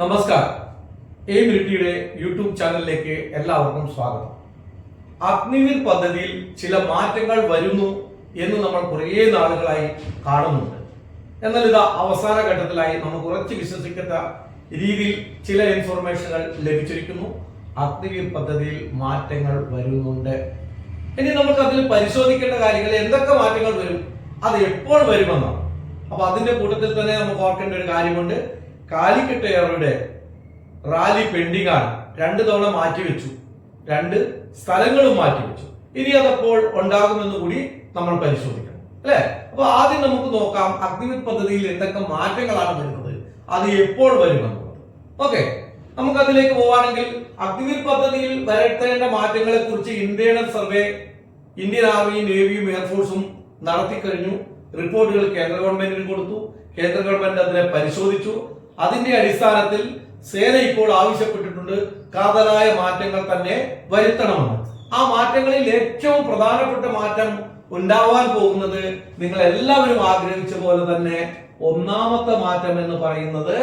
നമസ്കാരം. A റിട്ടിയുടെ YouTube ചാനലിലേക്ക് എല്ലാവർക്കും സ്വാഗതം. അഗ്നിവീർ പദ്ധതിയിൽ ചില മാറ്റങ്ങൾ വരുന്നു എന്ന് നമ്മൾ കുറേ നാളുകളായി കാണുന്നുണ്ട്. എന്നാൽ ഇത് അവസാന ഘട്ടത്തിലായി നമുക്ക് ഉറച്ചു വിശ്വസിക്കാത്ത രീതിയിൽ ചില ഇൻഫർമേഷനുകൾ ലഭിച്ചിരിക്കുന്നു. അഗ്നിവീർ പദ്ധതിയിൽ മാറ്റങ്ങൾ വരുന്നുണ്ട്. ഇനി നമുക്ക് അതിൽ പരിശോധിക്കേണ്ട കാര്യങ്ങൾ എന്തൊക്കെ മാറ്റങ്ങൾ വരും അത് എപ്പോൾ വരുമെന്നാണ്. അപ്പൊ അതിന്റെ കൂട്ടത്തിൽ തന്നെ നമുക്ക് ഓർക്കേണ്ട ഒരു കാര്യമുണ്ട്. കാലിക്കട്ട് എയറുടെ റാലി പെൻഡിംഗ് ആണ് രണ്ട് തവണ മാറ്റിവെച്ചു രണ്ട് സ്ഥലങ്ങളും മാറ്റിവെച്ചു ഇനി അതപ്പോൾ ഉണ്ടാകുമെന്ന് കൂടി നമ്മൾ പരിശോധിക്കണം. അല്ലെ? അപ്പൊ ആദ്യം നമുക്ക് നോക്കാം അഗ്നിവിത് പദ്ധതിയിൽ എന്തൊക്കെ മാറ്റങ്ങളാണ് വരുന്നത്. അത് എപ്പോൾ വരുമെന്നുള്ളത് ഓക്കെ. നമുക്ക് അതിലേക്ക് പോവാണെങ്കിൽ അഗ്നിവിത് പദ്ധതിയിൽ വരുത്തേണ്ട മാറ്റങ്ങളെ കുറിച്ച് ഇന്റേണൽ സർവേ ഇന്ത്യൻ ആർമിയും നേവിയും എയർഫോഴ്സും നടത്തി കഴിഞ്ഞു റിപ്പോർട്ടുകൾ കേന്ദ്ര ഗവൺമെന്റിന് കൊടുത്തു. കേന്ദ്ര ഗവൺമെന്റ് അതിനെ പരിശോധിച്ചു. അതിന്റെ അടിസ്ഥാനത്തിൽ സേന ഇപ്പോൾ ആവശ്യപ്പെട്ടിട്ടുണ്ട്. കാതലായ മാറ്റങ്ങൾ തന്നെ വരുത്തണമെന്ന്. ആ മാറ്റങ്ങളിൽ ഏറ്റവും പ്രധാനപ്പെട്ട മാറ്റം ഉണ്ടാവാൻ പോകുന്നത് നിങ്ങൾ എല്ലാവരും ആഗ്രഹിച്ച പോലെ തന്നെ ഒന്നാമത്തെ മാറ്റം എന്ന് പറയുന്നത്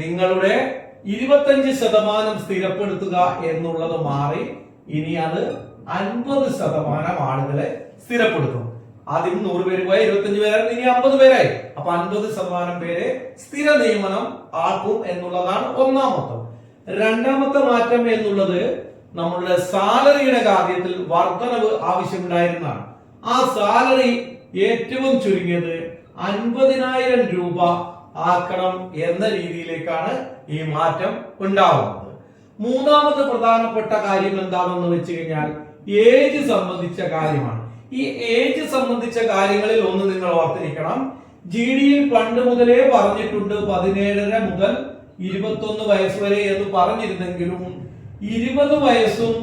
നിങ്ങളുടെ ഇരുപത്തഞ്ച് ശതമാനം സ്ഥിരപ്പെടുത്തുക എന്നുള്ളത് മാറി ഇനി അത് അൻപത് ശതമാനം ആളുകളെ സ്ഥിരപ്പെടുത്തും. ആദ്യം നൂറ് പേര് പോയാൽ ഇരുപത്തഞ്ച് പേരായിരുന്നു ഇനി അമ്പത് പേരായി. അപ്പൊ അൻപത് ശതമാനം പേരെ സ്ഥിര നിയമനം ആക്കും എന്നുള്ളതാണ് ഒന്നാമത്തെ. രണ്ടാമത്തെ മാറ്റം എന്നുള്ളത് നമ്മളുടെ സാലറിയുടെ കാര്യത്തിൽ വർധനവ് ആവശ്യമുണ്ടായിരുന്നതാണ്. ആ സാലറി ഏറ്റവും ചുരുങ്ങിയത് അൻപതിനായിരം രൂപ ആക്കണം എന്ന രീതിയിലേക്കാണ് ഈ മാറ്റം ഉണ്ടാവുന്നത്. മൂന്നാമത് പ്രധാനപ്പെട്ട കാര്യം എന്താണെന്ന് വെച്ച് കഴിഞ്ഞാൽ ഏജ് സംബന്ധിച്ച കാര്യമാണ്. ഈ ഏജ് സംബന്ധിച്ച കാര്യങ്ങളിൽ ഒന്ന് നിങ്ങൾ ഓർത്തിരിക്കണം. ജി ഡിയിൽ പണ്ട് മുതലേ പറഞ്ഞിട്ടുണ്ട് പതിനേഴര മുതൽ ഇരുപത്തൊന്ന് വയസ്സ് വരെ എന്ന് പറഞ്ഞിരുന്നെങ്കിലും ഇരുപത് വയസ്സും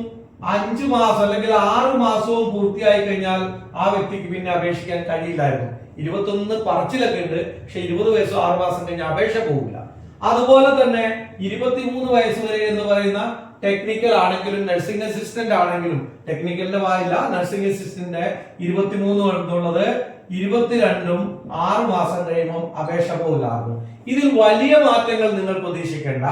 അഞ്ചു മാസം അല്ലെങ്കിൽ ആറ് മാസവും പൂർത്തിയായി കഴിഞ്ഞാൽ ആ വ്യക്തിക്ക് പിന്നെ അപേക്ഷിക്കാൻ കഴിയില്ലായിരുന്നു. ഇരുപത്തൊന്ന് പറച്ചിലൊക്കെ ഉണ്ട്. പക്ഷെ ഇരുപത് വയസ്സോ ആറ് മാസം കഴിഞ്ഞാൽ അപേക്ഷ പോകില്ല അതുപോലെ തന്നെ ഇരുപത്തിമൂന്ന് വയസ്സ് വരെ എന്ന് പറയുന്ന ടെക്നിക്കൽ ആണെങ്കിലും നഴ്സിംഗ് അസിസ്റ്റന്റ് ആണെങ്കിലും ടെക്നിക്കലിന്റെ വായില്ല. നഴ്സിംഗ് അസിസ്റ്റന്റ് ഇരുപത്തിമൂന്ന് എന്നുള്ളത് ഇരുപത്തിരണ്ടും ആറ് മാസം കഴിയുമ്പോൾ അപേക്ഷ പോലാകും. ഇതിൽ വലിയ മാറ്റങ്ങൾ നിങ്ങൾ പ്രതീക്ഷിക്കേണ്ട.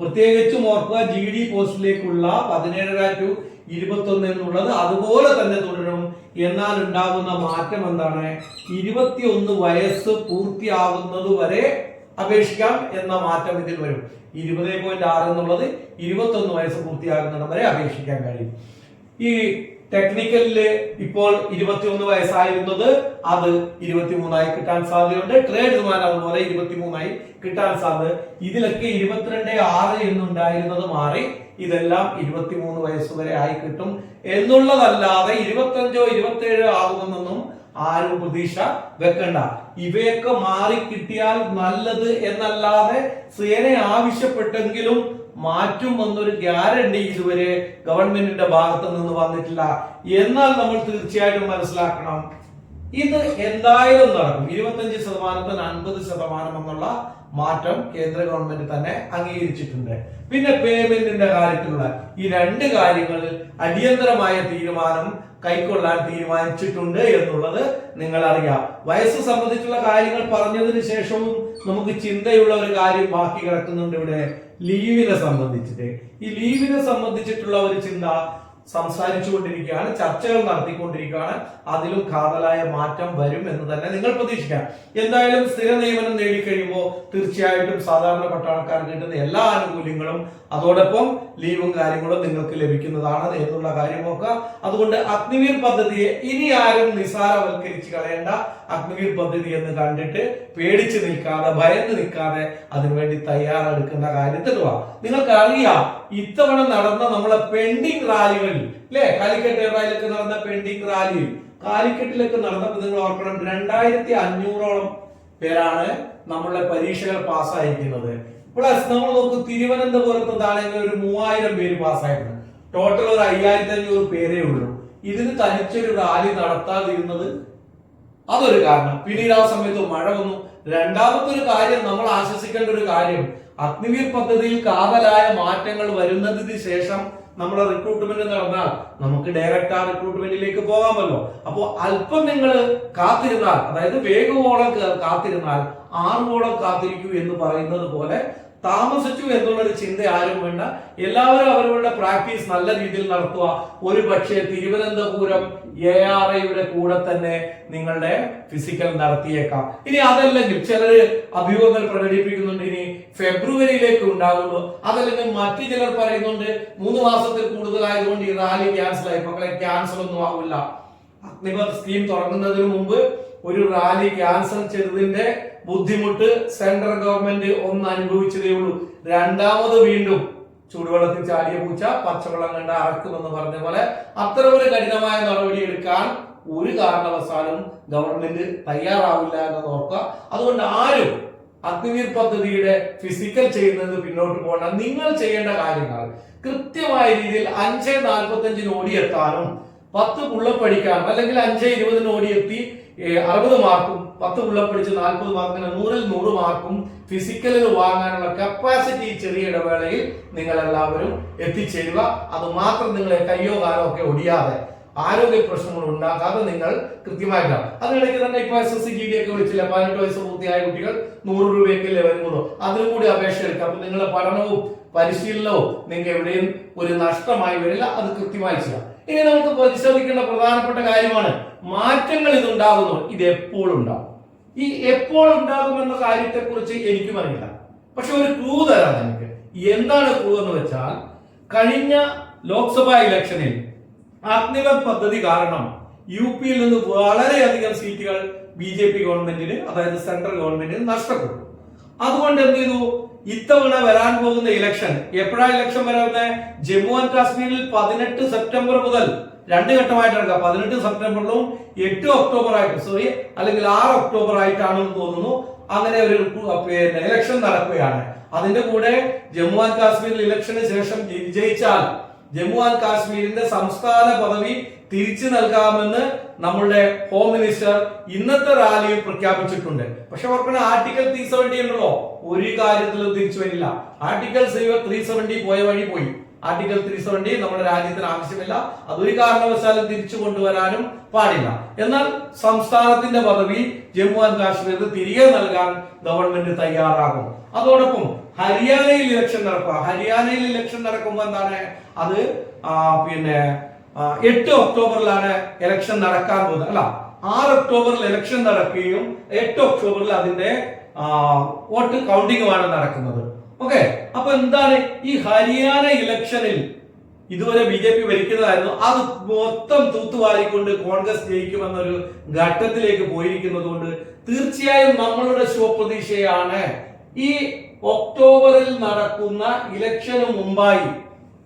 പ്രത്യേകിച്ചും ഓർക്കുക ജി ഡി പോസ്റ്റിലേക്കുള്ള പതിനേഴര ടു ഇരുപത്തി ഒന്ന് എന്നുള്ളത് അതുപോലെ തന്നെ തുടരും. എന്നാൽ ഉണ്ടാകുന്ന മാറ്റം എന്താണ്? ഇരുപത്തിയൊന്ന് വയസ്സ് പൂർത്തിയാകുന്നത് വരെ അപേക്ഷിക്കാം എന്ന മാറ്റം ഇതിൽ വരും. ഇരുപത് പോയിന്റ് ആറ് എന്നുള്ളത് ഇരുപത്തൊന്ന് വയസ്സ് പൂർത്തിയാകുന്നിടം വരെ അപേക്ഷിക്കാൻ കഴിയും. ഈ ടെക്നിക്കലിൽ ഇപ്പോൾ ഇരുപത്തിയൊന്ന് വയസ്സായിരുന്നത് അത് ഇരുപത്തിമൂന്നായി കിട്ടാൻ സാധ്യതയുണ്ട്. ട്രേഡ്സ്മാൻ അതുപോലെ ഇരുപത്തിമൂന്നായി കിട്ടാൻ സാധ്യത. ഇതിലൊക്കെ ഇരുപത്തിരണ്ട് ആറ് എന്നുണ്ടായിരുന്നത് മാറി ഇതെല്ലാം ഇരുപത്തിമൂന്ന് വയസ്സ് വരെ ആയി കിട്ടും. എന്നുള്ളതല്ലാതെ ഇരുപത്തഞ്ചോ ഇരുപത്തേഴോ ആകുമെന്നൊന്നും ആരും പ്രതീക്ഷ വെക്കണ്ട. ഇവയൊക്കെ മാറി കിട്ടിയാൽ നല്ലത് എന്നല്ലാതെ സേന ആവശ്യപ്പെട്ടെങ്കിലും മാറ്റും എന്നൊരു ഗ്യാരണ്ടി ഇതുവരെ ഗവൺമെന്റിന്റെ ഭാഗത്ത് നിന്ന് വന്നിട്ടില്ല. എന്നാൽ നമ്മൾ തീർച്ചയായിട്ടും മനസ്സിലാക്കണം ഇത് എന്തായാലും നടക്കും. ഇരുപത്തഞ്ച് ശതമാനത്തിന് അൻപത് ശതമാനം എന്നുള്ള മാറ്റം കേന്ദ്ര ഗവൺമെന്റ് തന്നെ അംഗീകരിച്ചിട്ടുണ്ട്. പിന്നെ പേയ്മെന്റിന്റെ കാര്യത്തിലുള്ള ഈ രണ്ട് കാര്യങ്ങളിൽ അടിയന്തരമായ തീരുമാനം കൈക്കൊള്ളാൻ തീരുമാനിച്ചിട്ടുണ്ട് എന്നുള്ളത് നിങ്ങൾ അറിയാം വയസ്സ് സംബന്ധിച്ചുള്ള കാര്യങ്ങൾ പറഞ്ഞതിന് ശേഷവും നമുക്ക് ചിന്തയുള്ള ഒരു കാര്യം ബാക്കി കിടക്കുന്നുണ്ട് ഇവിടെ. ലീവിനെ സംബന്ധിച്ചിട്ട്. ഈ ലീവിനെ സംബന്ധിച്ചിട്ടുള്ള ഒരു ചിന്ത സംസാരിച്ചു കൊണ്ടിരിക്കുകയാണ് ചർച്ചകൾ നടത്തിക്കൊണ്ടിരിക്കുകയാണ്. അതിലും കാതലായ മാറ്റം വരും എന്ന് തന്നെ നിങ്ങൾ പ്രതീക്ഷിക്കാം. എന്തായാലും സ്ഥിര നിയമനം നേടിക്കഴിയുമ്പോൾ തീർച്ചയായിട്ടും സാധാരണ പട്ടാളക്കാർക്ക് കിട്ടുന്ന എല്ലാ ആനുകൂല്യങ്ങളും അതോടൊപ്പം ലീവും കാര്യങ്ങളും നിങ്ങൾക്ക് ലഭിക്കുന്നതാണ് എന്നുള്ള കാര്യം നോക്കുക. അതുകൊണ്ട് അഗ്നിവീർ പദ്ധതിയെ ഇനി ആരും നിസാരവൽക്കരിച്ച് കളയേണ്ട. അഗ്നിവീർ പദ്ധതി എന്ന് കണ്ടിട്ട് പേടിച്ചു നിൽക്കാതെ ഭയന്ന് നിൽക്കാതെ അതിനുവേണ്ടി തയ്യാറെടുക്കുന്ന കാര്യത്തിൽ വാ നിങ്ങൾക്ക് അറിയാം ഇത്തവണ നടന്ന നമ്മളെ പെൻഡിങ് റാലികളിൽ അല്ലെ കാലിക്കറ്റ് റാലിയിലൊക്കെ നടന്ന പെൻഡിങ് റാലിയിൽ കാലിക്കറ്റിലൊക്കെ നടന്നപ്പോൾ നിങ്ങൾ ഓർക്കണം രണ്ടായിരത്തി അഞ്ഞൂറോളം പേരാണ് നമ്മളുടെ പരീക്ഷകൾ പാസ്സായിരിക്കുന്നത്. പ്ലസ് നമ്മൾ നോക്കും തിരുവനന്തപുരത്ത് താണെങ്കിൽ ഒരു മൂവായിരം പേര് പാസ്സായിരുന്നു ടോട്ടൽ ഒരു അയ്യായിരത്തി അഞ്ഞൂറ് പേരേ ഉള്ളൂ. ഇതിന് തനിച്ചൊരു റാലി നടത്താതിരുന്നത് അതൊരു കാരണം. പിന്നീട് ആ സമയത്ത് മഴ വന്നു. രണ്ടാമത്തെ ഒരു കാര്യം നമ്മൾ ആശ്വസിക്കേണ്ട ഒരു കാര്യം. അഗ്നിവീർ പദ്ധതിയിൽ കാതലായ മാറ്റങ്ങൾ വരുന്നതിന് ശേഷം നമ്മുടെ റിക്രൂട്ട്മെന്റ് നടന്നാൽ നമുക്ക് ഡയറക്റ്റ് ആ റിക്രൂട്ട്മെന്റിലേക്ക് പോകാമല്ലോ. അപ്പോൾ അല്പം നിങ്ങൾ കാത്തിരുന്നാൽ അതായത് വേഗവോളം കാത്തിരുന്നാൽ ആറുവോളം കാത്തിരിക്കൂ എന്ന് പറയുന്നത് പോലെ താമസിച്ചു എന്നുള്ളൊരു ചിന്ത ആരും വേണ്ട. എല്ലാവരും അവരവരുടെ പ്രാക്ടീസ് നല്ല രീതിയിൽ നടത്തുക. ഒരു പക്ഷേ തിരുവനന്തപുരം എ ആർ ഐയുടെ കൂടെ തന്നെ നിങ്ങളുടെ ഫിസിക്കൽ നടത്തിയേക്കാം. ഇനി അതല്ലെങ്കിൽ ചിലർ അഭ്യൂഹങ്ങൾ പ്രകടിപ്പിക്കുന്നുണ്ട്. ഇനി ഫെബ്രുവരിയിലേക്ക് ഉണ്ടാകുള്ളൂ അതല്ലെങ്കിൽ മറ്റു ചിലർ പറയുന്നുണ്ട് മൂന്ന് മാസത്തിൽ കൂടുതലായതുകൊണ്ട് ഈ റാലി ക്യാൻസൽ ആയി. മക്കളെ ക്യാൻസൽ ഒന്നും ആവില്ല. അഗ്നിപത് സ്കീം തുടങ്ങുന്നതിന് മുമ്പ് ഒരു റാലി ക്യാൻസൽ ചെയ്തതിന്റെ ബുദ്ധിമുട്ട് സെൻട്രൽ ഗവൺമെന്റ് ഒന്ന് അനുഭവിച്ചതേ ഉള്ളൂ. രണ്ടാമത് വീണ്ടും ചൂടുവെള്ളത്തിൽ ചാടിയ പൂച്ച പച്ചവെള്ളം കണ്ട അറക്കുമെന്ന് പറഞ്ഞ പോലെ അത്തരമൊരു കഠിനമായ നടപടി എടുക്കാൻ ഒരു കാരണവശാലും ഗവൺമെന്റ് തയ്യാറാവില്ല എന്ന് ഓർക്കുക. അതുകൊണ്ട് ആരും അഗ്നിവീർ പദ്ധതിയുടെ ഫിസിക്കൽ ചെയ്യുന്നത് പിന്നോട്ട് പോകണ്ട. നിങ്ങൾ ചെയ്യേണ്ട കാര്യങ്ങൾ കൃത്യമായ രീതിയിൽ അഞ്ച് നാൽപ്പത്തഞ്ചിന് ഓടിയെത്താനും പത്ത് പുള്ളപ്പടിക്കാനും അല്ലെങ്കിൽ അഞ്ച് ഇരുപതിന് ഓടിയെത്തി അറുപത് മാർക്കും. പത്ത് പുള്ളപ്പടിച്ച് നാൽപ്പത് മാർക്കിന് നൂറിൽ നൂറ് മാർക്കും ഫിസിക്കലിൽ വാങ്ങാനുള്ള കപ്പാസിറ്റി ചെറിയ ഇടവേളയിൽ നിങ്ങൾ എല്ലാവരും എത്തിച്ചേരുക. അത് മാത്രം നിങ്ങളെ കയ്യോ കാലോ ഒക്കെ ഒടിയാതെ ആരോഗ്യ പ്രശ്നങ്ങൾ ഉണ്ടാക്കാതെ നിങ്ങൾ കൃത്യമായിട്ടാണ് അതിനിടയ്ക്ക് തന്നെ ഇപ്പൊ S S C G D ഒക്കെ വിളിച്ചില്ല? പതിനെട്ട് വയസ്സ് പൂർത്തിയായ കുട്ടികൾ നൂറ് രൂപയ്ക്കല്ലേ വരുന്നുള്ളൂ. അതിനും കൂടി അപേക്ഷ എടുക്കാം അപ്പൊ നിങ്ങളുടെ പഠനവും പരിശീലനവും നിങ്ങൾക്ക് എവിടെയും ഒരു നഷ്ടമായി വരില്ല. അത് കൃത്യമായി ചെയ്യാം. ഇനി നമുക്ക് പരിശോധിക്കേണ്ട പ്രധാനപ്പെട്ട കാര്യമാണ് മാറ്റങ്ങൾ ഇതുണ്ടാകുന്നു ഇത് എപ്പോൾ ഉണ്ടാകും ഈ എപ്പോൾ ഉണ്ടാകുമെന്ന കാര്യത്തെക്കുറിച്ച് എനിക്കും അറിയില്ല. പക്ഷെ ഒരു ക്ലൂ തരാം എനിക്ക് എന്താണ് ക്ലൂ എന്ന് വെച്ചാൽ കഴിഞ്ഞ ലോക്സഭാ ഇലക്ഷനിൽ അഗ്നിവർ പദ്ധതി കാരണം യു പിയിൽ നിന്ന് വളരെയധികം സീറ്റുകൾ ബി ജെ പി ഗവൺമെന്റിന് അതായത് സെൻട്രൽ ഗവൺമെന്റിന് നഷ്ടപ്പെട്ടു. അതുകൊണ്ട് എന്ത് ചെയ്തു? ഇത്തവണ വരാൻ പോകുന്ന ഇലക്ഷൻ എപ്പോഴാ ഇലക്ഷൻ വരാവുന്നത് ജമ്മു ആൻഡ് കാശ്മീരിൽ പതിനെട്ട് സെപ്റ്റംബർ മുതൽ രണ്ട് ഘട്ടമായിട്ട് നടക്കുക പതിനെട്ട് സെപ്റ്റംബറിലും എട്ട് ഒക്ടോബർ ആയിട്ട് സോറി അല്ലെങ്കിൽ ആറ് ഒക്ടോബർ ആയിട്ടാണെന്ന് തോന്നുന്നു. അങ്ങനെ ഒരു പിന്നെ ഇലക്ഷൻ നടക്കുകയാണ്. അതിന്റെ കൂടെ ജമ്മു ആൻഡ് കാശ്മീരിൽ ഇലക്ഷന് ശേഷം വിജയിച്ചാൽ ജമ്മു ആൻഡ് കാശ്മീരിന്റെ സംസ്ഥാന പദവി തിരിച്ചു നൽകാമെന്ന് നമ്മളുടെ ഹോം മിനിസ്റ്റർ ഇന്നത്തെ റാലിയിൽ പ്രഖ്യാപിച്ചിട്ടുണ്ട്. പക്ഷെ ഓർക്കണം ആർട്ടിക്കൽ ത്രീ സെവന്റി ഉണ്ടല്ലോ. ഒരു കാര്യത്തിലും തിരിച്ചു വരില്ല. ആർട്ടിക്കൽ ത്രീ സെവന്റി പോയ വഴി പോയി. ആർട്ടിക്കൽ ത്രീ സെവന്റി നമ്മുടെ രാജ്യത്തിന് ആവശ്യമില്ല. അതൊരു കാരണവശാലും തിരിച്ചു കൊണ്ടുവരാനും പാടില്ല. എന്നാൽ സംസ്ഥാനത്തിന്റെ പദവി ജമ്മു ആൻഡ് കാശ്മീരിൽ തിരികെ നൽകാൻ ഗവൺമെന്റ് തയ്യാറാകും. അതോടൊപ്പം ഹരിയാനയിൽ ഇലക്ഷൻ നടക്കുക. ഹരിയാനയിൽ ഇലക്ഷൻ നടക്കുമ്പോൾ എന്താണ്? അത് പിന്നെ എട്ട് ഒക്ടോബറിലാണ് ഇലക്ഷൻ നടക്കാൻ പോകുന്നത്. അല്ല ആറ് ഒക്ടോബറിൽ ഇലക്ഷൻ നടക്കുകയും എട്ട് ഒക്ടോബറിൽ അതിന്റെ വോട്ട് കൗണ്ടിങ്ങുമാണ് നടക്കുന്നത്. ഓക്കെ അപ്പൊ എന്താണ് ഈ ഹരിയാന ഇലക്ഷനിൽ ഇതുവരെ ബി ജെ പി ഭരിക്കുന്നതായിരുന്നു. അത് മൊത്തം തൂത്തുവാരിക്കൊണ്ട് കോൺഗ്രസ് ജയിക്കുമെന്നൊരു ഘട്ടത്തിലേക്ക് പോയിരിക്കുന്നത് കൊണ്ട് തീർച്ചയായും നമ്മളുടെ ശുഭപ്രതീക്ഷയാണ് ഈ ഒക്ടോബറിൽ നടക്കുന്ന ഇലക്ഷന് മുമ്പായി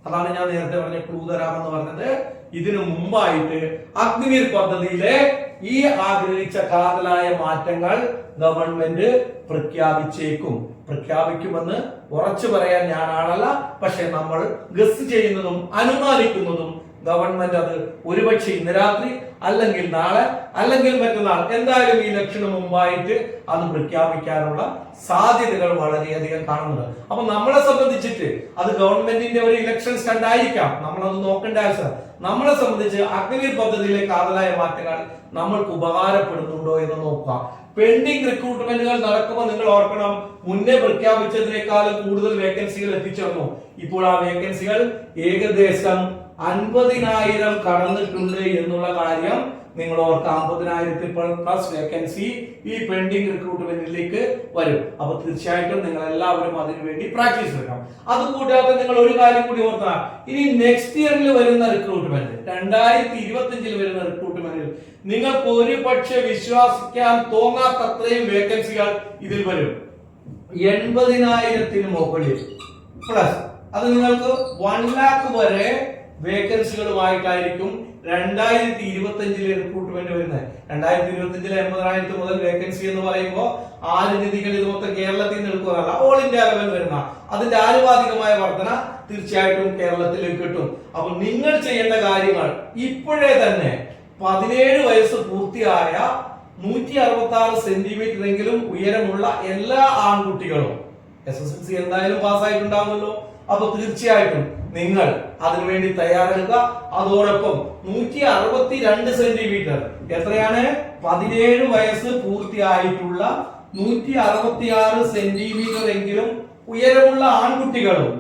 അതാണ് ഞാൻ നേരത്തെ പറഞ്ഞ ക്ലൂ തരാമെന്ന് പറഞ്ഞത്. ഇതിനു മുമ്പായിട്ട് അഗ്നിവീർ പദ്ധതിയിലെ ഈ ആഗ്രഹിച്ച കാതലായ മാറ്റങ്ങൾ ഗവൺമെന്റ് പ്രഖ്യാപിച്ചേക്കും. പ്രഖ്യാപിക്കുമെന്ന് ഉറച്ചു പറയാൻ ഞാൻ ആളല്ല പക്ഷെ നമ്മൾ ഗസ് ചെയ്യുന്നതും അനുമാനിക്കുന്നതും ഗവൺമെന്റ് അത് ഒരുപക്ഷെ ഇന്ന് രാത്രി അല്ലെങ്കിൽ നാളെ അല്ലെങ്കിൽ മറ്റന്നാൾ എന്തായാലും ഈ ഇലക്ഷന് മുമ്പായിട്ട് അത് പ്രഖ്യാപിക്കാനുള്ള സാധ്യതകൾ വളരെയധികം കാണുന്നുണ്ട്. അപ്പൊ നമ്മളെ സംബന്ധിച്ചിട്ട് അത് ഗവൺമെന്റിന്റെ ഒരു ഇലക്ഷൻസ് കണ്ടായിരിക്കാം നമ്മളത് നോക്കേണ്ട ആവശ്യം നമ്മളെ സംബന്ധിച്ച് അഗ്നിവീർ പദ്ധതിയിലെ കാതലായ മാറ്റങ്ങൾ നമ്മൾക്ക് ഉപകാരപ്പെടുന്നുണ്ടോ എന്ന് നോക്കാം പെൻഡിങ് റിക്രൂട്ട്മെന്റുകൾ നടക്കുമ്പോൾ നിങ്ങൾ ഓർക്കണം മുന്നേ പ്രഖ്യാപിച്ചതിനേക്കാളും കൂടുതൽ വേക്കൻസികൾ എത്തിച്ചേർന്നു. ഇപ്പോൾ ആ വേക്കൻസികൾ ഏകദേശം അൻപതിനായിരം കടന്നിട്ടുണ്ട് എന്നുള്ള കാര്യം നിങ്ങൾ ഓർക്കുക. അമ്പതിനായിരത്തിൽ പ്ലസ് വേക്കൻസി ഈ പെൻഡിങ് റിക്രൂട്ട്മെന്റിലേക്ക് വരും. അപ്പൊ തീർച്ചയായിട്ടും നിങ്ങൾ എല്ലാവരും അതിനുവേണ്ടി പ്രാക്ടീസ് എടുക്കണം. അത് കൂടാതെ നിങ്ങൾ ഒരു കാര്യം കൂടി ഓർക്കുക ഇനി നെക്സ്റ്റ് ഇയറിൽ വരുന്ന റിക്രൂട്ട്മെന്റ് രണ്ടായിരത്തി ഇരുപത്തി അഞ്ചിൽ വരുന്ന റിക്രൂട്ട്മെന്റിൽ നിങ്ങൾക്ക് ഒരു പക്ഷെ വിശ്വസിക്കാൻ തോന്നാത്തത്രയും വേക്കൻസികൾ ഇതിൽ വരും. എൺപതിനായിരത്തിന് മുകളിൽ. പ്ലസ്. അത് നിങ്ങൾക്ക് വൺ ലാക്ക് വരെ വേക്കൻസികളുമായിട്ടായിരിക്കും രണ്ടായിരത്തി ഇരുപത്തി അഞ്ചിലെ റിക്രൂട്ട്മെന്റ് വരുന്നത്. രണ്ടായിരത്തി ഇരുപത്തി അഞ്ചിലെ എൺപതിനായിരത്തി മുതൽ വേക്കൻസി എന്ന് പറയുമ്പോൾ ആര് നിധികൾ ഇത് മൊത്തം കേരളത്തിൽ നിന്ന് എടുക്കുന്നതല്ല ഓൾ ഇന്ത്യ ലെവൽ വരുന്ന. അതിന്റെ ആനുപാതികമായ വർധന തീർച്ചയായിട്ടും കേരളത്തിൽ കിട്ടും. അപ്പൊ നിങ്ങൾ ചെയ്യേണ്ട കാര്യങ്ങൾ ഇപ്പോഴേ തന്നെ പതിനേഴ് വയസ്സ് പൂർത്തിയായ നൂറ്റി അറുപത്തി ആറ് സെന്റിമീറ്റർ എങ്കിലും ഉയരമുള്ള എല്ലാ ആൺകുട്ടികളും എസ് എസ് എൽ സി എന്തായാലും പാസ്സായിട്ടുണ്ടാവുമല്ലോ അപ്പൊ തീർച്ചയായിട്ടും നിങ്ങൾ അതിനുവേണ്ടി തയ്യാറെടുക്കുക. അതോടൊപ്പം നൂറ്റി അറുപത്തി രണ്ട് സെന്റിമീറ്റർ. എത്രയാണ്? പതിനേഴ് വയസ്സ് പൂർത്തിയായിട്ടുള്ള നൂറ്റി അറുപത്തി ആറ് സെന്റിമീറ്റർ എങ്കിലും ഉയരമുള്ള ആൺകുട്ടികളും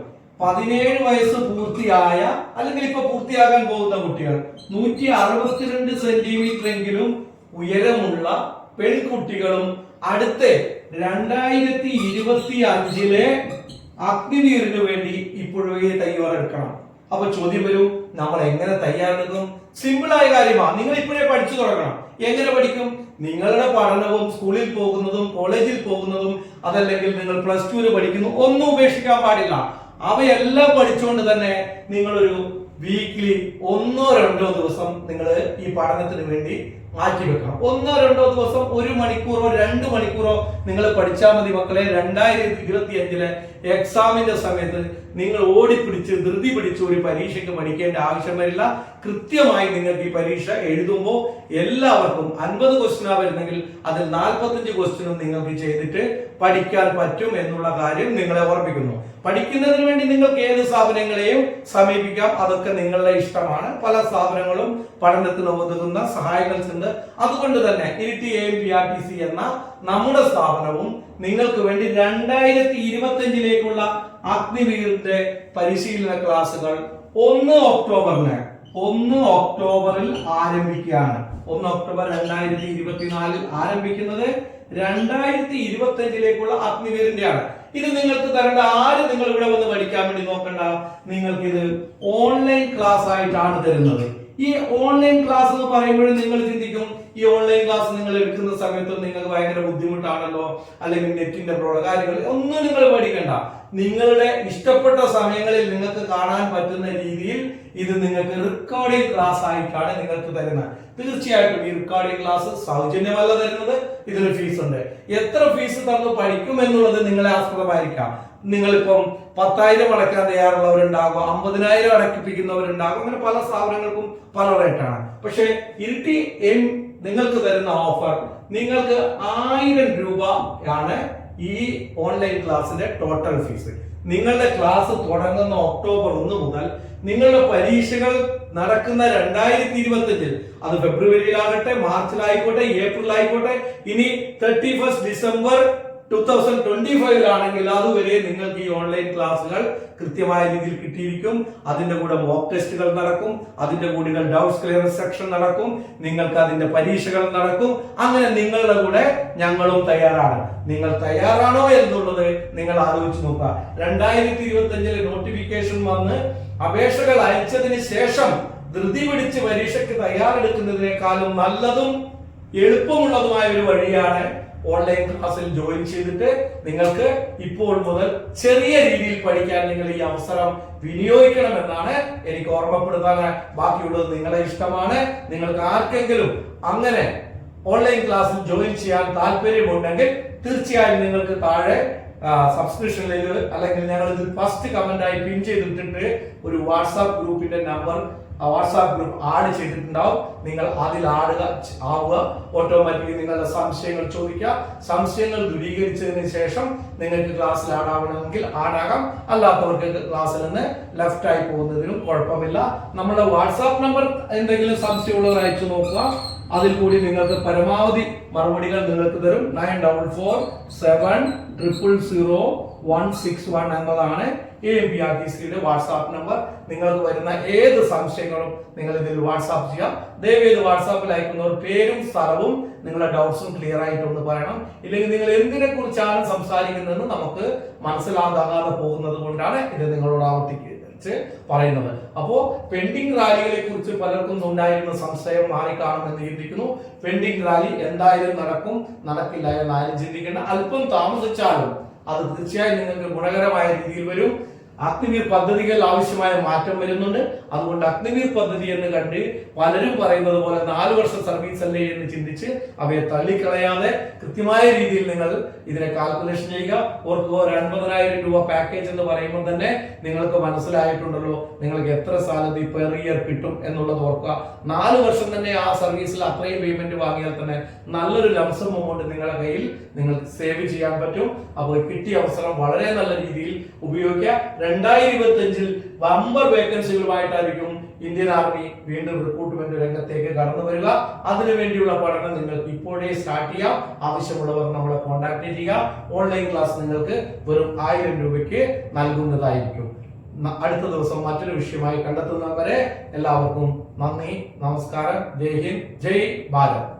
പതിനേഴ് വയസ്സ് പൂർത്തിയായ അല്ലെങ്കിൽ ഇപ്പൊ പൂർത്തിയാകാൻ പോകുന്ന കുട്ടികൾ നൂറ്റി അറുപത്തിരണ്ട് സെന്റിമീറ്റർ എങ്കിലും ഉയരമുള്ള പെൺകുട്ടികളും അടുത്ത രണ്ടായിരത്തി ഇരുപത്തി അഞ്ചിലെ അഗ്നിവീറിന് വേണ്ടി ഇപ്പോഴേ തയ്യാറെടുക്കണം അപ്പൊ ചോദ്യം വരും നമ്മൾ എങ്ങനെ തയ്യാറെടുക്കും? സിമ്പിൾ ആയ കാര്യമാണ് നിങ്ങൾ ഇപ്പോഴേ പഠിച്ചു തുടങ്ങണം. എങ്ങനെ പഠിക്കും? നിങ്ങളുടെ പഠനവും സ്കൂളിൽ പോകുന്നതും കോളേജിൽ പോകുന്നതും അതല്ലെങ്കിൽ നിങ്ങൾ പ്ലസ് ടുവിൽ പഠിക്കുന്നു ഒന്നും ഉപേക്ഷിക്കാൻ പാടില്ല. അവയെല്ലാം പഠിച്ചുകൊണ്ട് തന്നെ നിങ്ങളൊരു വീക്കിലി ഒന്നോ രണ്ടോ ദിവസം നിങ്ങൾ ഈ പഠനത്തിന് വേണ്ടി മാറ്റി വെക്കണം. ഒന്നോ രണ്ടോ ദിവസം ഒരു മണിക്കൂറോ രണ്ട് മണിക്കൂറോ നിങ്ങൾ പഠിച്ചാൽ മതി മക്കളെ. രണ്ടായിരത്തി ഇരുപത്തി അഞ്ചിലെ എക്സാമിന്റെ സമയത്ത് നിങ്ങൾ ഓടിപ്പിടിച്ച് ധൃതി പിടിച്ച് ഒരു പരീക്ഷയ്ക്ക് പഠിക്കേണ്ട ആവശ്യം വരില്ല. കൃത്യമായി നിങ്ങൾക്ക് ഈ പരീക്ഷ എഴുതുമ്പോൾ എല്ലാവർക്കും അൻപത് ക്വസ്റ്റിനാ വരുന്നെങ്കിൽ അതിൽ നാൽപ്പത്തഞ്ച് ക്വസ്റ്റിനും നിങ്ങൾക്ക് ചെയ്തിട്ട് പഠിക്കാൻ പറ്റും എന്നുള്ള കാര്യം നിങ്ങളെ ഓർമ്മിക്കുന്നു. പഠിക്കുന്നതിന് വേണ്ടി നിങ്ങൾക്ക് ഏത് സ്ഥാപനങ്ങളെയും സമീപിക്കാം. അതൊക്കെ നിങ്ങളുടെ ഇഷ്ടമാണ്. പല സ്ഥാപനങ്ങളും പഠനത്തിന് ഒതുങ്ങുന്ന സഹായങ്ങൾ ഉണ്ട് അതുകൊണ്ട് തന്നെ Iritty A P R T C എന്ന നമ്മുടെ സ്ഥാപനവും നിങ്ങൾക്ക് വേണ്ടി രണ്ടായിരത്തി ഇരുപത്തി അഞ്ചിലേക്കുള്ള അഗ്നിവീറിന്റെ പരിശീലന ക്ലാസുകൾ ഒന്ന് ഒക്ടോബറിന് ഒന്ന് ഒക്ടോബറിൽ ആരംഭിക്കുകയാണ്. ഒന്ന് ഒക്ടോബർ രണ്ടായിരത്തി ഇരുപത്തിനാലിൽ ആരംഭിക്കുന്നത് രണ്ടായിരത്തി ഇരുപത്തി അഞ്ചിലേക്കുള്ള അഗ്നിവീറിന്റെയാണ് ഇത് നിങ്ങൾക്ക് തരേണ്ട ആര് നിങ്ങൾ ഇവിടെ വന്ന് പഠിക്കാൻ വേണ്ടി നോക്കണ്ട നിങ്ങൾക്ക് ഇത് ഓൺലൈൻ ക്ലാസ് ആയിട്ടാണ് തരുന്നത്. ഈ ഓൺലൈൻ ക്ലാസ് എന്ന് പറയുമ്പോഴും നിങ്ങൾ ചിന്തിക്കും ഈ ഓൺലൈൻ ക്ലാസ് നിങ്ങൾ എടുക്കുന്ന സമയത്ത് നിങ്ങൾക്ക് ഭയങ്കര ബുദ്ധിമുട്ടാണല്ലോ അല്ലെങ്കിൽ നെറ്റിന്റെ പ്രോബ്ലം കാര്യങ്ങൾ ഒന്നും നിങ്ങൾ പഠിക്കണ്ട നിങ്ങളുടെ ഇഷ്ടപ്പെട്ട സമയങ്ങളിൽ നിങ്ങൾക്ക് കാണാൻ പറ്റുന്ന രീതിയിൽ ഇത് നിങ്ങൾക്ക് റെക്കോർഡിംഗ് ക്ലാസ് ആയിട്ടാണ് നിങ്ങൾക്ക് തരുന്നത്. തീർച്ചയായിട്ടും ഈ റെക്കോർഡിംഗ് ക്ലാസ് സൗജന്യമല്ല തരുന്നത് ഇതിന് ഫീസ് ഉണ്ട്. എത്ര ഫീസ് തന്നു പഠിക്കും എന്നുള്ളത് നിങ്ങളെ ആസ്പദമായിരിക്കാം. നിങ്ങളിപ്പം പത്തായിരം അടയ്ക്കാൻ തയ്യാറുള്ളവരുണ്ടാകും അമ്പതിനായിരം അടക്കിപ്പിക്കുന്നവരുണ്ടാകും അങ്ങനെ പല സ്ഥാപനങ്ങൾക്കും പല റേറ്റാണ് പക്ഷേ ഇരിട്ടി എം നിങ്ങൾക്ക് തരുന്ന ഓഫർ നിങ്ങൾക്ക് ആയിരം രൂപ ആണ് ഈ ഓൺലൈൻ ക്ലാസ്സിന്റെ ടോട്ടൽ ഫീസ് നിങ്ങളുടെ ക്ലാസ് തുടങ്ങുന്ന ഒക്ടോബർ ഒന്ന് മുതൽ നിങ്ങളുടെ പരീക്ഷകൾ നടക്കുന്ന രണ്ടായിരത്തി ഇരുപത്തി അഞ്ചിൽ അത് ഫെബ്രുവരിയിലാകട്ടെ മാർച്ചിലായിക്കോട്ടെ ഏപ്രിലായിക്കോട്ടെ ഇനി thirty first December two thousand twenty ഫൈവിലാണെങ്കിൽ അതുവരെ നിങ്ങൾക്ക് ഈ ഓൺലൈൻ ക്ലാസ്സുകൾ കൃത്യമായ രീതിയിൽ കിട്ടിയിരിക്കും. അതിന്റെ കൂടെ മോക്ക് ടെസ്റ്റുകൾ നടക്കും. അതിന്റെ കൂടെ ഡൗട്ട്സ് ക്ലിയറൻസ് സെക്ഷൻ നടക്കും. നിങ്ങൾക്ക് അതിന്റെ പരീക്ഷകൾ നടക്കും. അങ്ങനെ നിങ്ങളുടെ കൂടെ ഞങ്ങളും തയ്യാറാണ്. നിങ്ങൾ തയ്യാറാണോ എന്നുള്ളത് നിങ്ങൾ ആലോചിച്ച് നോക്കുക. രണ്ടായിരത്തി ഇരുപത്തി അഞ്ചിലെ നോട്ടിഫിക്കേഷൻ വന്ന് അപേക്ഷകൾ അയച്ചതിന് ശേഷം ധൃതി പിടിച്ച് പരീക്ഷയ്ക്ക് തയ്യാറെടുക്കുന്നതിനേക്കാളും നല്ലതും എളുപ്പമുള്ളതുമായ ഒരു വഴിയാണ് ഓൺലൈൻ ക്ലാസ്സിൽ ജോയിൻ ചെയ്തിട്ട് നിങ്ങൾക്ക് ഇപ്പോൾ മുതൽ ചെറിയ രീതിയിൽ പഠിക്കാൻ നിങ്ങൾ ഈ അവസരം വിനിയോഗിക്കണം എന്നാണ് എനിക്ക് ഓർമ്മപ്പെടുത്താൻ ബാക്കിയുള്ളത്. നിങ്ങളെ ഇഷ്ടമാണ്. നിങ്ങൾക്ക് ആർക്കെങ്കിലും അങ്ങനെ ഓൺലൈൻ ക്ലാസ്സിൽ ജോയിൻ ചെയ്യാൻ താല്പര്യമുണ്ടെങ്കിൽ തീർച്ചയായും നിങ്ങൾക്ക് താഴെ സബ്സ്ക്രിപ്ഷനിൽ അല്ലെങ്കിൽ ഞങ്ങൾ ഇതിൽ ഫസ്റ്റ് കമന്റ് ആയി പിൻ ചെയ്തിട്ടുണ്ട് ഒരു വാട്സാപ്പ് ഗ്രൂപ്പിന്റെ നമ്പർ വാട്സാപ്പ് ഗ്രൂപ്പ് ആഡ് ചെയ്തിട്ടുണ്ടാവും. നിങ്ങൾ അതിൽ ആടുക ആവുക. ഓട്ടോമാറ്റിക്കലി നിങ്ങളുടെ സംശയങ്ങൾ ചോദിക്കുക. സംശയങ്ങൾ ദൂരീകരിച്ചതിന് ശേഷം നിങ്ങൾക്ക് ക്ലാസ്സിൽ ആടാവണമെങ്കിൽ ആടാകാം അല്ലാത്തവർക്ക് ക്ലാസ്സിൽ നിന്ന് ലെഫ്റ്റ് ആയി പോകുന്നതിനും കുഴപ്പമില്ല. നമ്മുടെ വാട്സാപ്പ് നമ്പർ എന്തെങ്കിലും സംശയമുള്ളവർ അയച്ചു നോക്കുക. അതിൽ കൂടി നിങ്ങൾക്ക് പരമാവധി മറുപടികൾ നിങ്ങൾക്ക് തരും. Nine double four seven triple zero one six one എന്നതാണ് എ ബി ആർ ടി സിയുടെ വാട്സാപ്പ് നമ്പർ നിങ്ങൾക്ക് വരുന്ന ഏത് സംശയങ്ങളും നിങ്ങൾ ഇതിൽ വാട്സാപ്പ് ചെയ്യാം. ദയവേത് വാട്സാപ്പിൽ അയക്കുന്നവർ പേരും സ്ഥലവും നിങ്ങളുടെ ഡൗട്ട്സും ക്ലിയർ ആയിട്ട് ഒന്ന് പറയണം. ഇല്ലെങ്കിൽ നിങ്ങൾ എന്തിനെ കുറിച്ചാണ് സംസാരിക്കുന്നതെന്ന് നമുക്ക് മനസ്സിലാകാതെ പോകുന്നത് കൊണ്ടാണ് ഇത് നിങ്ങളോട് ആവർത്തിക്കുക പറയുന്നത്. അപ്പോ പെൻഡിങ് റാലികളെ കുറിച്ച് പലർക്കും ഉണ്ടായിരുന്ന സംശയം മാറിക്കാണുമെന്ന് ചിന്തിക്കുന്നു. പെൻഡിങ് റാലി എന്തായാലും നടക്കും നടക്കില്ല എന്ന് ആരും ചിന്തിക്കേണ്ട. അല്പം താമസിച്ചാലും അത് തീർച്ചയായും നിങ്ങൾക്ക് ഗുണകരമായ രീതിയിൽ വരും. അഗ്നിവീർ പദ്ധതികൾ ആവശ്യമായ മാറ്റം വരുന്നുണ്ട്. അതുകൊണ്ട് അഗ്നിവീർ പദ്ധതി എന്ന് കണ്ട് പലരും പറയുന്നത് പോലെ നാല് വർഷ സർവീസ് അല്ലേ എന്ന് ചിന്തിച്ച് അവയെ തള്ളിക്കളയാതെ കൃത്യമായ രീതിയിൽ നിങ്ങൾ ഇതിനെ കാൽക്കുലേഷൻ ചെയ്യുക. ഓർക്കുക ഒരു അൻപതിനായിരം രൂപ പാക്കേജ് എന്ന് പറയുമ്പോൾ തന്നെ നിങ്ങൾക്ക് മനസ്സിലായിട്ടുണ്ടല്ലോ നിങ്ങൾക്ക് എത്ര സാലറി പെർ ഇയർ കിട്ടും എന്നുള്ളത് ഓർക്കുക. നാല് വർഷം തന്നെ ആ സർവീസിൽ അത്രയും പേയ്മെന്റ് വാങ്ങിയാൽ തന്നെ നല്ലൊരു ലംസം എമൗണ്ട് നിങ്ങളുടെ കയ്യിൽ നിങ്ങൾക്ക് സേവ് ചെയ്യാൻ പറ്റും. അപ്പോൾ കിട്ടിയ അവസരം വളരെ നല്ല രീതിയിൽ ഉപയോഗിക്കുക. രണ്ടായിരത്തി ഇരുപത്തി അഞ്ചിൽ വമ്പർ വേക്കൻസികളുമായിട്ടായിരിക്കും ഇന്ത്യൻ ആർമി വീണ്ടും റിക്രൂട്ട്മെന്റ് രംഗത്തേക്ക് കടന്നു വരിക. അതിനുവേണ്ടിയുള്ള പഠനം നിങ്ങൾക്ക് ഇപ്പോഴേ സ്റ്റാർട്ട് ചെയ്യാം. ആവശ്യമുള്ളവർ നമ്മളെ കോൺടാക്ട് ചെയ്യുക. ഓൺലൈൻ ക്ലാസ് നിങ്ങൾക്ക് വെറും ആയിരം രൂപയ്ക്ക് നൽകുന്നതായിരിക്കും. അടുത്ത ദിവസം മറ്റൊരു വിഷയമായി കണ്ടെത്തുന്നവരെ എല്ലാവർക്കും നന്ദി നമസ്കാരം. ജയ് ഹിന്ദ് ജയ് ഭാരത്.